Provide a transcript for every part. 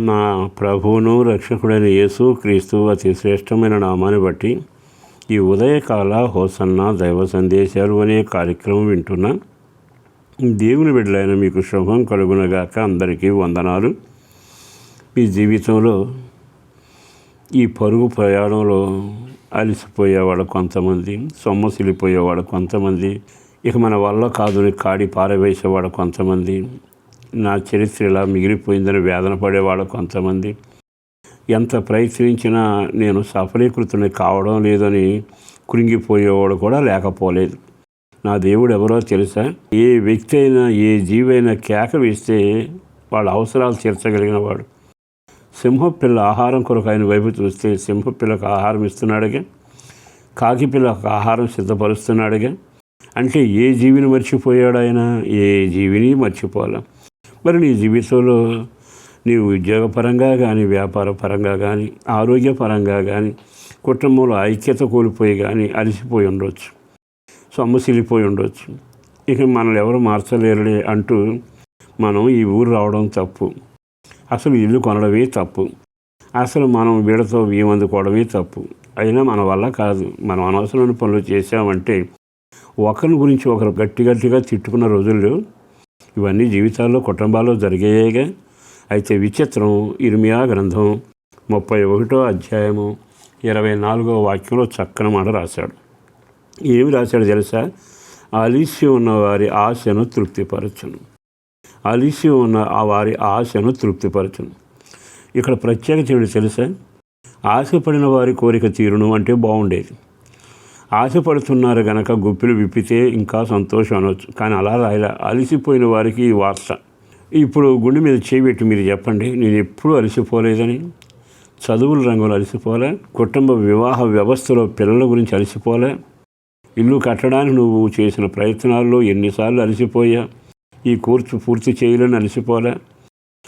నా ప్రభువును రక్షకుడైన యేసు క్రీస్తు అతి శ్రేష్టమైన నామాన్ని బట్టి ఈ ఉదయకాల హోసన్న దైవ సందేశాలు అనే కార్యక్రమం వింటున్న దేవుని బిడ్డలైన మీకు శుభం కలుగునగాక అందరికీ వందనాలు. మీ జీవితంలో ఈ పరుగు ప్రయాణంలో అలసిపోయేవాడు కొంతమంది సొమ్మసిలిపోయేవాడు కొంతమంది ఇక మన వల్ల కాదుని కాడి పారవేసేవాడు కొంతమంది నా చరిత్ర ఇలా మిగిలిపోయిందని వేదన పడేవాడు కొంతమంది. ఎంత ప్రయత్నించినా నేను సఫలీకృతుని కావడం లేదని కృంగిపోయేవాడు కూడా లేకపోలేదు. నా దేవుడు ఎవరో తెలుసా? ఏ వ్యక్తి అయినా ఏ జీవైనా కేక వేస్తే వాళ్ళ అవసరాలు తీర్చగలిగిన వాడు సింహపిల్ల ఆహారం కొరకు ఆయన వైపు చూస్తే సింహపిల్లకు ఆహారం ఇస్తున్నాడుగా. కాకి పిల్లకు ఆహారం సిద్ధపరుస్తున్నాడుగా. అంటే ఏ జీవిని మర్చిపోయాడు ఆయన? ఏ జీవిని మర్చిపోలే. మరి నీ జీవితంలో నీవు ఉద్యోగపరంగా కానీ వ్యాపార పరంగా కానీ ఆరోగ్యపరంగా కానీ కుటుంబంలో ఐక్యత కోల్పోయి కానీ అలసిపోయి ఉండొచ్చు. సొమ్మసిలిపోయి ఉండొచ్చు. ఇక మనల్ని ఎవరు మార్చలేరులే అంటూ మనం ఈ ఊరు రావడం తప్పు. అసలు ఇల్లు కొనడమే తప్పు. అసలు మనం వీళ్ళతో ఏమందుకోవడమే తప్పు. అయినా మన వల్ల కాదు. మనం అనవసరమైన పనులు చేసామంటే ఒకరి గురించి ఒకరు గట్టి గట్టిగా తిట్టుకున్న రోజుల్లో ఇవన్నీ జీవితాల్లో కుటుంబాల్లో జరిగాయేగా. అయితే విచిత్రం ఇర్మియా గ్రంథం ముప్పై ఒకటో అధ్యాయము ఇరవై నాలుగో వాక్యంలో చక్కని మాట రాశాడు. ఏమి రాశాడు తెలుసా? అలిసి ఉన్న వారి ఆశను తృప్తిపరచును. అలిసి ఉన్న ఆ వారి ఆశను తృప్తిపరచును. ఇక్కడ ప్రత్యేకత ఏమిటి తెలుసా? ఆశపడిన వారి కోరిక తీరును అంటే బాగుండేది. ఆశపడుతున్నారు గనక గుప్పిలు విప్పితే ఇంకా సంతోషం అనవచ్చు కానీ అలా రాయలా. అలసిపోయిన వారికి ఈ వార్త. ఇప్పుడు గుండె మీద చేయబెట్టి మీరు చెప్పండి. నేను ఎప్పుడూ అలసిపోలేదని. చదువుల రంగంలో అలసిపోలే. కుటుంబ వివాహ వ్యవస్థలో పిల్లల గురించి అలసిపోలే. ఇల్లు కట్టడానికి నువ్వు చేసిన ప్రయత్నాల్లో ఎన్నిసార్లు అలసిపోయా? ఈ కోర్సు పూర్తి చేయలేని అలసిపోలే.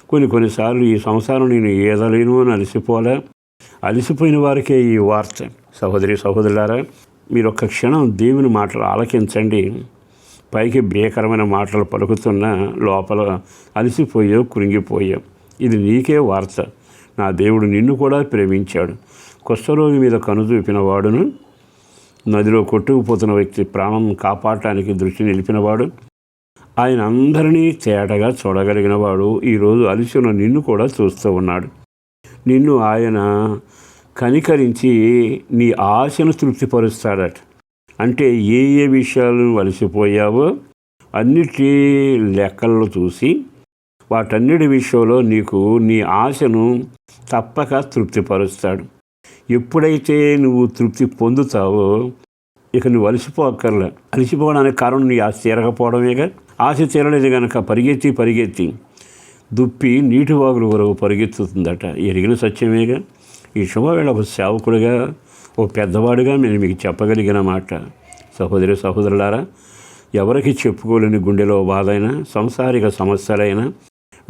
కొన్ని కొన్నిసార్లు ఈ సంసారం నేను ఏదలేను అని అలసిపోలే. అలసిపోయిన వారికే ఈ వార్త. సహోదరి సహోదరులారా మీరు ఒక్క క్షణం దేవుని మాటలు ఆలకించండి. పైకి భీకరమైన మాటలు పలుకుతున్న లోపల అలసిపోయో కృంగిపోయో ఇది నీకే వార్త. నా దేవుడు నిన్ను కూడా ప్రేమించాడు. కుష్ఠరోగి మీద కనుచూపిన వాడును. నదిలో కొట్టుకుపోతున్న వ్యక్తి ప్రాణం కాపాడటానికి దృష్టి నిలిపినవాడు. ఆయన అందరినీ తేటగా చూడగలిగినవాడు. ఈరోజు అలిసిన నిన్ను కూడా చూస్తూ ఉన్నాడు. నిన్ను ఆయన కనికరించి నీ ఆశను తృప్తిపరుస్తాడట. అంటే ఏ ఏ విషయాలు అలసిపోయావో అన్నిటి లెక్కల్లో చూసి వాటన్నిటి విషయంలో నీకు నీ ఆశను తప్పక తృప్తిపరుస్తాడు. ఎప్పుడైతే నువ్వు తృప్తి పొందుతావో ఇక నువ్వు అలసిపోక్కర్లే అలసిపోవడానికి కారణం నీ ఆశ తీరకపోవడమేగా? ఆశ తీరలేదు కనుక పరిగెత్తి పరిగెత్తి దుప్పి నీటి వాగుల వరకు పరిగెత్తుతుందట. ఎరిగిన సత్యమేగా? ఈ శుభవేళ ఒక సేవకుడిగా ఓ పెద్దవాడుగా నేను మీకు చెప్పగలిగిన మాట. సహోదరి సహోదరులారా ఎవరికి చెప్పుకోలేని గుండెలో బాధైనా సంసారిక సమస్యలైనా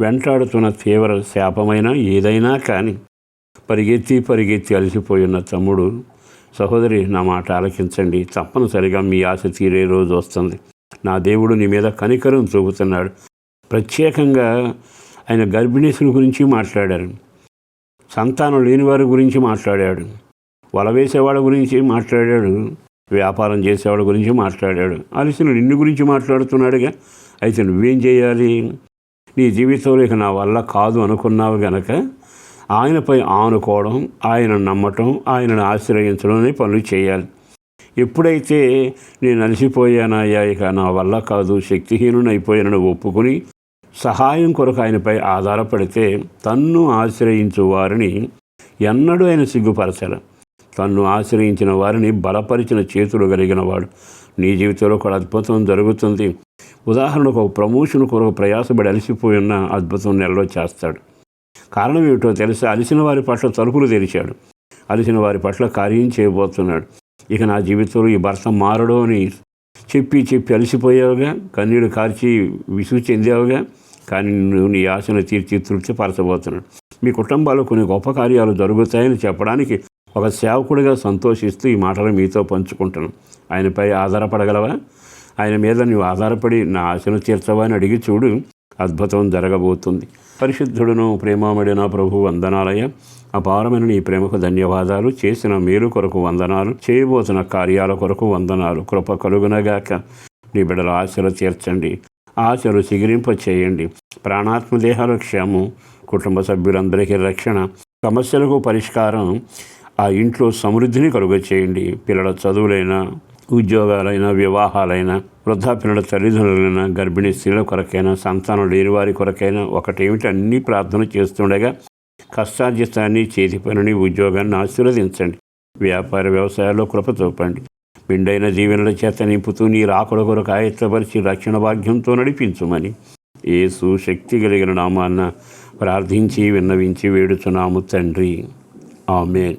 వెంటాడుతున్న తీవ్ర శాపమైనా ఏదైనా కానీ పరిగెత్తి పరిగెత్తి అలసిపోయిన తమ్ముడు సహోదరి నా మాట ఆలకించండి. తప్పనిసరిగా మీ ఆశ తీరే రోజు వస్తుంది. నా దేవుడు నీ మీద కనికరం చూపుతున్నాడు. ప్రత్యేకంగా ఆయన గర్భిణీసుల గురించి మాట్లాడారు. సంతానం లేని వారి గురించి మాట్లాడాడు. వల వేసేవాడి గురించి మాట్లాడాడు. వ్యాపారం చేసేవాడి గురించి మాట్లాడాడు. అలసిన నిన్ను గురించి మాట్లాడుతున్నాడుగా అయితే నువ్వేం చేయాలి? నీ జీవితంలో ఇక నా వల్ల కాదు అనుకున్నావు గనక ఆయనపై ఆనుకోవడం ఆయన నమ్మటం ఆయనను ఆశ్రయించడం అనే పనులు చేయాలి. ఎప్పుడైతే నేను అలసిపోయానయ్యా ఇక నా వల్ల కాదు శక్తిహీనుని అయిపోయానని ఒప్పుకుని సహాయం కొరకు ఆయనపై ఆధారపడితే తన్ను ఆశ్రయించు వారిని ఎన్నడూ ఆయన సిగ్గుపరచల. తన్ను ఆశ్రయించిన వారిని బలపరిచిన చేతులు కలిగిన వాడు. నీ జీవితంలో కూడా అద్భుతం జరుగుతుంది. ఉదాహరణకు ఒక ప్రమోషన్ కొరకు ప్రయాసపడి అలసిపోయి ఉన్న అద్భుతం నెలలో చేస్తాడు. కారణం ఏమిటో తెలిసి? అలిసిన వారి పట్ల తలుపులు తెరిచాడు. అలిసిన వారి పట్ల కార్యం చేయబోతున్నాడు. ఇక నా జీవితంలో ఈ భర్త మారడు అని చెప్పి చెప్పి అలసిపోయావుగా? కన్నీడు కార్చి విసుగు చెందావుగా? కానీ నువ్వు నీ ఆశను తీర్చి తృప్తిపరచబోతున్నాడు. మీ కుటుంబాల్లో కొన్ని గొప్ప కార్యాలు జరుగుతాయని చెప్పడానికి ఒక సేవకుడిగా సంతోషిస్తూ ఈ మాటలు మీతో పంచుకుంటాను ఆయనపై ఆధారపడగలవా? ఆయన మీద నువ్వు ఆధారపడి నా ఆశను తీర్చవా అని అడిగి చూడు. అద్భుతం జరగబోతుంది. పరిశుద్ధుడును ప్రేమామడిన ప్రభు వందనాలయ అపారమైన నీ ప్రేమకు ధన్యవాదాలు చేసిన మేలు కొరకు వందనాలు చేయబోతున్న కార్యాల కొరకు వందనాలు. కృప కలుగునగాక నీ బిడ్డల ఆశలు తీర్చండి. ఆశలు సిగిరింప చేయండి ప్రాణాత్మదేహాల క్షేమం కుటుంబ సభ్యులందరికీ రక్షణ సమస్యలకు పరిష్కారం ఆ ఇంట్లో సమృద్ధిని కలుగ చేయండి పిల్లల చదువులైనా ఉద్యోగాలైనా వివాహాలైనా వృద్ధాపిల్లల తల్లిదండ్రులైనా గర్భిణీ స్త్రీల కొరకైనా సంతానం లేని వారి కొరకైనా ఒకటేమిటి? అన్ని ప్రార్థన చేస్తుండగా కష్టార్జితాన్ని చేతి పనిని ఉద్యోగాన్ని ఆశీర్వదించండి. వ్యాపార వ్యవసాయాల్లో కృప చూపండి. పిండైన జీవనుల చేత నింపుతూ నీ రాకడ కొరకు ఆయత్తపరిచి రక్షణ భాగ్యంతో నడిపించుమని ఏసు శక్తి కలిగిన నామాన్న ప్రార్థించి విన్నవించి వేడుచున్నాము తండ్రి. ఆమె